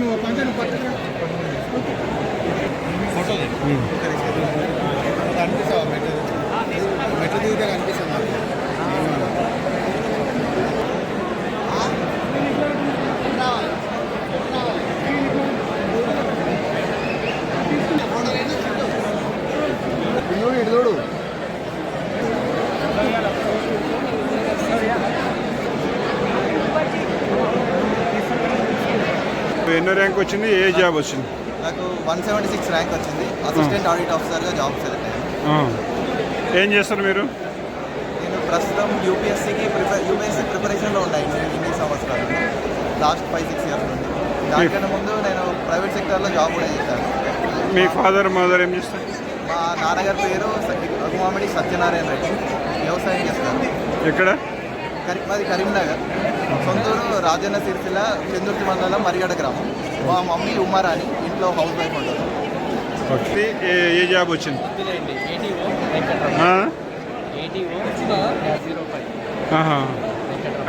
నువ్వు పంచ నువ్వు పట్టుకురా కనిపిస్తావా మెట్లు మెట్లు దిగితే కనిపిస్తుంది ఎన్నో ర్యాంక్ వచ్చింది ఏ జాబ్ వచ్చింది? నాకు వన్ సెవెంటీ సిక్స్ ర్యాంక్ వచ్చింది. అసిస్టెంట్ ఆడిట్ ఆఫీసర్గా జాబ్ సెలెక్ట్ అయ్యాను. ఏం చేస్తారు మీరు? నేను ప్రస్తుతం యూపీఎస్సీకి ప్రిపేర్ యూపీఎస్సీ ప్రిపరేషన్లో ఉన్నాయి ఇన్ని సంవత్సరాలు. లాస్ట్ ఫైవ్ సిక్స్ ఇయర్స్ నుండి దానికన్నా ముందు నేను ప్రైవేట్ సెక్టర్లో జాబ్ కూడా చేశాను. మీ ఫాదర్ మదర్ ఏం చేస్తారు? మా నాన్నగారి పేరు రఘుమామిడి సత్యనారాయణ రెడ్డి. వ్యవసాయం చేస్తారు. ఎక్కడ? కరి మాది కరీంనగర్. సొంతూరు రాజన్న సిరిసిల్ల చందుర్తి మండలం మరిగడ గ్రామం. మా మమ్మీ ఉమారాణి ఇంట్లో హౌస్ వైఫ్ ఉంటారు ఓకే. ఏ ఏ జాబ్ వచ్చింది.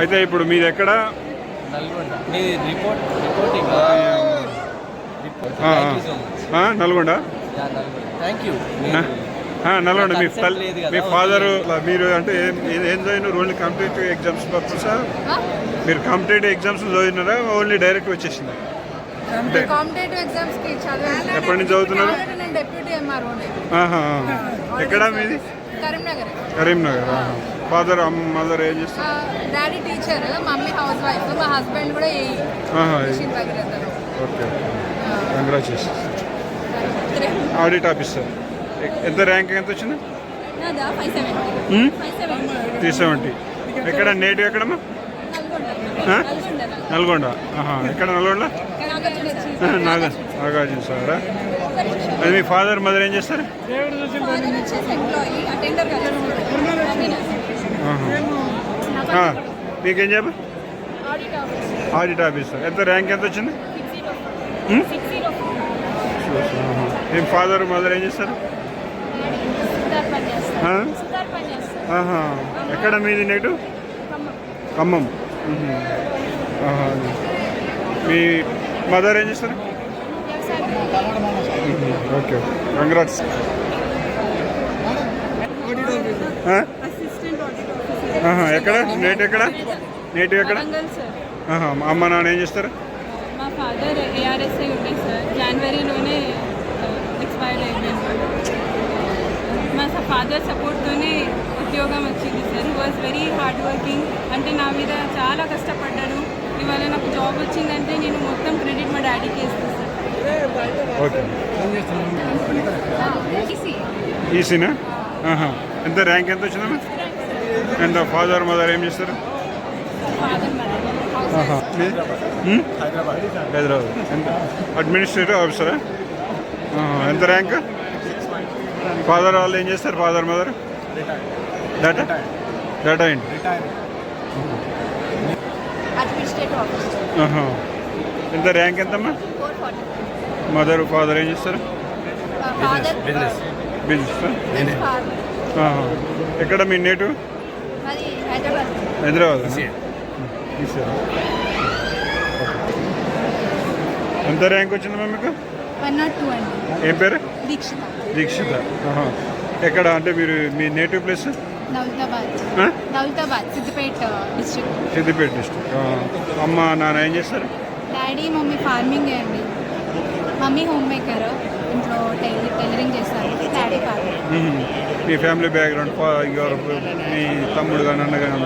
అయితే ఇప్పుడు మీది ఎక్కడ నల్గొండ? థ్యాంక్ యూ నల్గొండ మీ మీ. ఫాదర్ మీరు అంటే ఏం ఏం- ఏం చదివిన ఓన్లీ కాంపిటేటివ్ ఎగ్జామ్స్ పర్పసా మీరు కాంపిటేటివ్ ఎగ్జామ్స్ చదివినారా ఓన్లీ డైరెక్ట్ వచ్చేసిందా? కాంపిటేటివ్ ఎగ్జామ్స్కి చదివాను. ఎప్పటి నుంచి చదువుతున్నారు? ఆల్రెడీ నేను డెప్యూటీ ఎంఆర్ఓ ఆహా. ఎక్కడ మీది? కరీంనగర్. కరీంనగర్ ఫాదర్ మదర్ ఏం చేస్తారు? Daddy teacher mummy house wife మా హస్బెండ్ కూడా ఏ ఆహా. మిషన్ భగీరథలో ఓకే కంగ్రాచులేషన్స్ ఆడిట్ ఆఫీసర్ ఎంత ర్యాంక్ ఎంత వచ్చింది? త్రీ సెవెంటీ ఎక్కడ? నేటివ్ ఎక్కడమ్మా? నల్గొండ. ఎక్కడ నల్గొండ నాగ నాగార్జున సారా? అది మీ ఫాదర్ మదర్ ఏం చేస్తారు? మీకేం చెప్ప ఆడిట్ ఆఫీస్ ఆడిట్ ఆఫీసర్ ఎంత ర్యాంక్ ఎంత వచ్చింది. మీ ఫాదర్ మదర్ ఏం చేస్తారు? ఎక్కడ మీది నెటు? ఖమ్మం. మీ మదర్ ఏం చేస్తారు. ఓకే. కంగ్రాట్స్. ఎక్కడ? నేట్ ఎక్కడ? నేటివ్ ఎక్కడ? అమ్మ నాన్న ఏం చేస్తారు? మా ఫాదర్ ఏఆర్ఎస్ఐ ఉండే సార్. జనవరిలోనే ఫాదర్ సపోర్ట్తోనే ఉద్యోగం వచ్చింది sir. Was very hard working అంటే నా మీద చాలా కష్టపడ్డాడు. ఇవాళ నాకు జాబ్ వచ్చిందంటే నేను మొత్తం క్రెడిట్ మా డాడీకి ఇస్తాను సార్. ఓకే ఈసీనా ఆహా. ఎంత ర్యాంక్ ఎంత వచ్చిందమ్మా ఎంత? ఫాదర్ మదర్ ఏం చేస్తారు? హైదరాబాద్. ఎంత? అడ్మినిస్ట్రేటివ్ ఆఫీసరా ఆహా. ఎంత ర్యాంక్ ఫాదర్ వాళ్ళు ఏం చేస్తారు? Father mother? డేటా డేటా ఏంటి? అడ్మినిస్ట్రేటివ్ ఆఫీసర్ ఆహా. ఎంత ర్యాంక్ ఎంతమ్మా? మదర్ ఫాదర్ ఏం చేస్తారు? ఫాదర్ బిజినెస్ ఫాదర్ ఎక్కడ మీ నేటివ్ అది హైదరాబాద్. హైదరాబాద్ ఎంత ర్యాంక్ వచ్చిందమ్మా మీకు? నాట్ ఏం పేరు? దీక్షిత. ఎక్కడ అంటే మీరు మీ native place? Daulatabad Siddipet district. Siddipet district. అమ్మ నాన్న ఏం చేస్తారు? డాడీ మమ్మీ ఫార్మింగ్ అండి. Mummy home maker. ఇంట్లో టైలర్ టైలరింగ్ చేస్తారు. డాడీ ఫార్మర్ మ్మ్. మీ ఫ్యామిలీ బ్యాక్గ్రౌండ్ మీ తమ్ముడు కానీ అన్న కానీ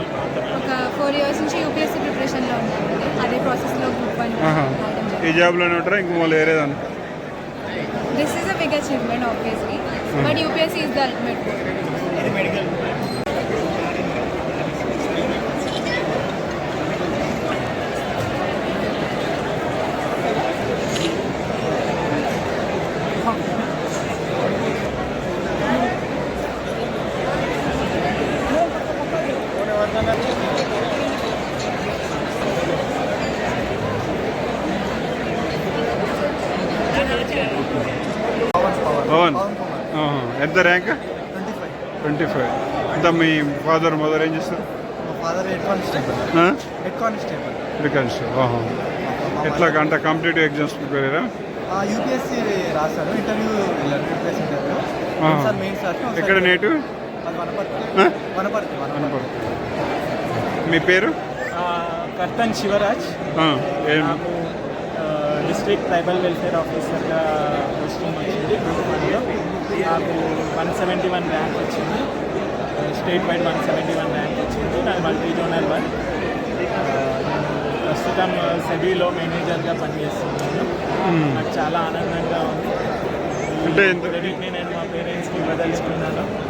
ఒక ఫోర్ ఇయర్స్ నుంచి యూపీఎస్సీ ప్రిపరేషన్లో ఉన్నాను అదే ప్రాసెస్లో గ్రూప్. ఈ జాబ్లోనే ఉంటారా? ఇంక మళ్ళీ వేరేదాన్ని? This is a big achievement, obviously, but hmm. UPSC is the ultimate goal. Five ఎంత మీ ఫాదర్ మదర్ ఏం చేస్తారు? మా father head constable head constable రికన్స్ ఆహా. ఎట్లా అంత కాంపిటేటివ్ ఎగ్జామ్స్ ప్రిపేర్ అయ్యారా? యూపీఎస్సీ రాశాను ఇంటర్వ్యూ వెళ్ళాను యూపీఎస్సీ ఇంటర్వ్యూ. సార్ మెయిన్స్ రాసిన ఒకసారి- ఎక్కడ అది వనపర్తి? వనపర్తి వనపర్తి. మీ పేరు? Kartan Shivraj. District tribal welfare ఆఫీసర్గా పోస్టింగ్ వచ్చింది నాకు వన్ సెవెంటీ వన్ ర్యాంక్ వచ్చింది. State wide one seventy one rank వచ్చింది. నాది మల్టీ జోనల్ వన్. ప్రస్తుతం సెబీలో మేనేజర్గా పనిచేస్తున్నాను. నాకు చాలా ఆనందంగా ఉంది. అంటే ఎంత- క్రెడిట్ని నేను మా పేరెంట్స్కి నాకు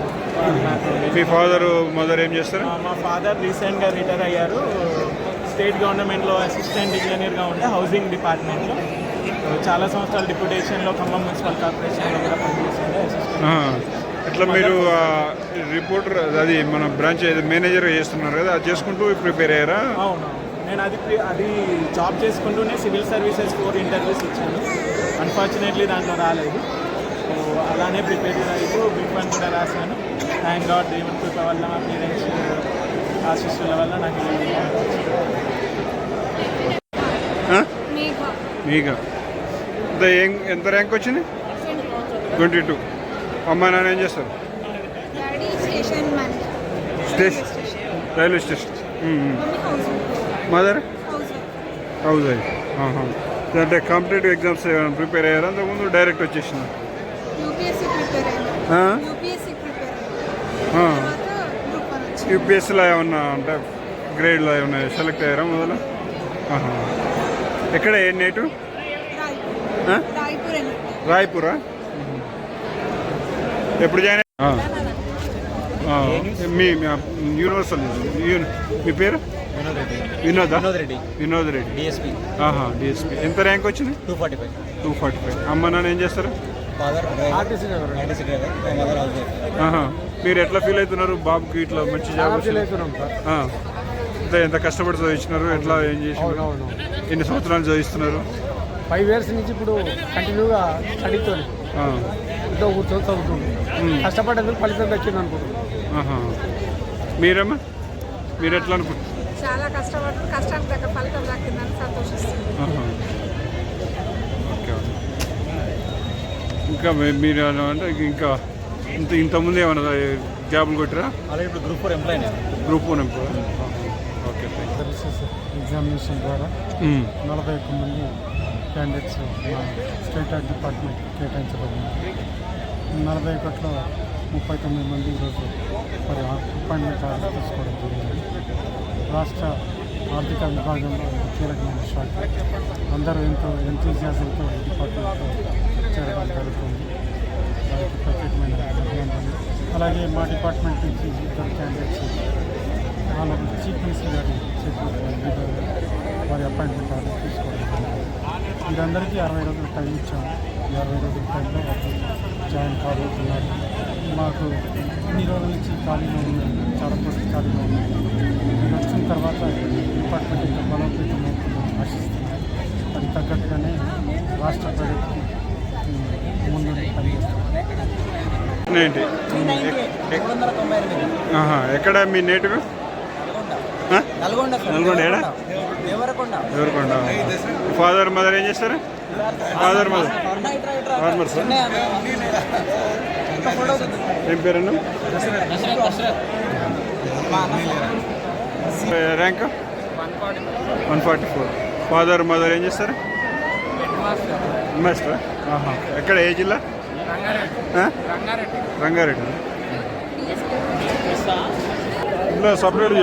మీ ఫాదర్ మదర్ ఏం చేస్తారు? మా ఫాదర్ రీసెంట్గా రిటైర్ అయ్యారు. స్టేట్ గవర్నమెంట్లో అసిస్టెంట్ ఇంజనీర్గా ఉండే హౌసింగ్ డిపార్ట్మెంట్లో. చాలా సంవత్సరాలు డిప్యూటేషన్లో ఖమ్మం మున్సిపల్ కార్పొరేషన్లో కూడా పనిచేసిండే అసిస్టెంట్. ఆ, ఎట్లా మీరు రిపోర్టర్ అది మన బ్రాంచ్ మేనేజర్ చేస్తున్నారు కదా అది చేసుకుంటూ ప్రిపేర్ అయ్యారా? అవును నేను అది ప్రి- అది జాబ్ చేసుకుంటూనే సివిల్ సర్వీసెస్ ఫోర్ ఇంటర్వ్యూస్ ఇచ్చాను. అన్ఫార్చునేట్లీ దాంట్లో రాలేదు. సో అలానే ప్రిపేర్ అయితూ బిగ్ వన్ కూడా రాశాను. థ్యాంక్ గాడ్ దేవుని కృప వల్ల మా పేరెంట్స్ ఆశిస్సుల వల్ల నాకు మీగా ఎంత ఏం ఎంత ర్యాంక్ వచ్చింది? ట్వంటీ టూ అమ్మ నాన్న ఏం చేస్తారు station railway station mother house wife అంటే కాంపిటేటివ్ ఎగ్జామ్స్ ప్రిపేర్ అయ్యారా అంతకుముందు డైరెక్ట్ వచ్చేసిన యూపీఎస్సీలో ఏమన్నా అంటే గ్రేడ్లో ఏమన్నా సెలెక్ట్ అయ్యారా మొదలు. ఎక్కడ ఏ నేటు రాయ్పూర్ ఆ? రాయ్పూర్ అని రాయ్పూరా ఎప్పుడు జాయిన్. మీ యూనివర్సల్ యూని- మీ పేరు? వినోద్ వినోద్? రెడ్డి. వినోద్ రెడ్డి. డిఎస్పీ ఆహా డిఎస్పీ ఎంత ర్యాంక్ వచ్చింది? Two forty five two forty five అమ్మ నాన్న ఏం చేస్తారు? మీరు ఎట్లా ఫీల్ అవుతున్నారు? బాబుకి ఇట్లా మంచి జాబ్. ఎంత కష్టపడి చదివించినారు? ఎట్లా ఏం చేసినారు? అవునవును ఎన్ని సంవత్సరాలు చదివిస్తున్నారు? ఫైవ్ ఇయర్స్ నుంచి ఇప్పుడు కంటిన్యూగా స్టడీతో. ఇంట్లో కూర్చొని చదువుతుంది. కష్టపడేందుకు ఫలితం దక్కింది అనుకుంటున్నాను. మీరమ్మా? మీరు ఎట్లా అనుకుంటున్నారు చాలా కష్టపడి కష్టానికి తగ్గ ఫలితం దక్కిందని సంతోషిస్తుంది. ఆహా. Okay okay. ఇంకా మీరు అంటే ఇంకా ఇంత ఇంతకుముందు ఏమన్నా జాబులు కొట్టిరా? అలాగే ఇప్పుడు group four employee group one employee. Okay examination ద్వారా నలభై ఒక్క మంది క్యాండిడేట్స్ స్టేట్ ఆర్ట్ డిపార్ట్మెంట్ కేటాయించబడింది. నలభై ఒకటిలో ముప్పై తొమ్మిది మంది ఈరోజు మరి అపాయింట్మెంట్ ఆర్డర్ తీసుకోవడం జరిగింది. రాష్ట్ర ఆర్థిక విభాగంలో కీలకమైన శాఖ. అందరూ ఎంతో ఎంతూజియాజంతో ఈ డిపార్ట్మెంట్లో చేరడం జరుగుతుంది. దానికి ప్రత్యేకమైన అభినందనలు. అలాగే మా డిపార్ట్మెంట్ నుంచి ఇద్దరు క్యాండిడేట్స్ వాళ్ళ చీఫ్ మినిస్టర్ గారు చేతుల్లో వారి అపాయింట్మెంట్ ఆర్డర్ తీసుకోవడం జరిగింది. వీరందరికీ అరవై రోజులు టైం ఇచ్చాము ఈ అరవై రోజుల టైంలో వాళ్ళు జాయిన్ కాబోతున్నారు మాకు ఇన్ని రోజుల నుంచి ఖాళీలో ఉన్నాయి చాలా పోస్ట్ ఖాళీలో ఉన్నాయి మీరు వచ్చిన తర్వాత డిపార్ట్మెంట్ ఇంకా బలోపేతం అవుతుందని ఆశిస్తున్నాం. అది తగ్గట్టుగానే రాష్ట్ర ప్రగతికి ఉమ్, ముందుండి పనిచేస్తాం ఏంటి? మూడు వందల తొంభై ఎనిమిది ఆహా. ఎక్కడ మీ నేటివ్? నల్గొండ. ఎవరికొండ ఫాదర్ మదర్ ఏం చేస్తారు? ఫాదర్ మదర్ ఫార్మర్స్ ఏం పేరన్నా? Rank? One forty four. Father mother ఏం చేస్తారు? మాస్టర్ ఆహా. ఎక్కడ ఏ జిల్లా? రంగారెడ్డి. ఇంట్లో సపరేట్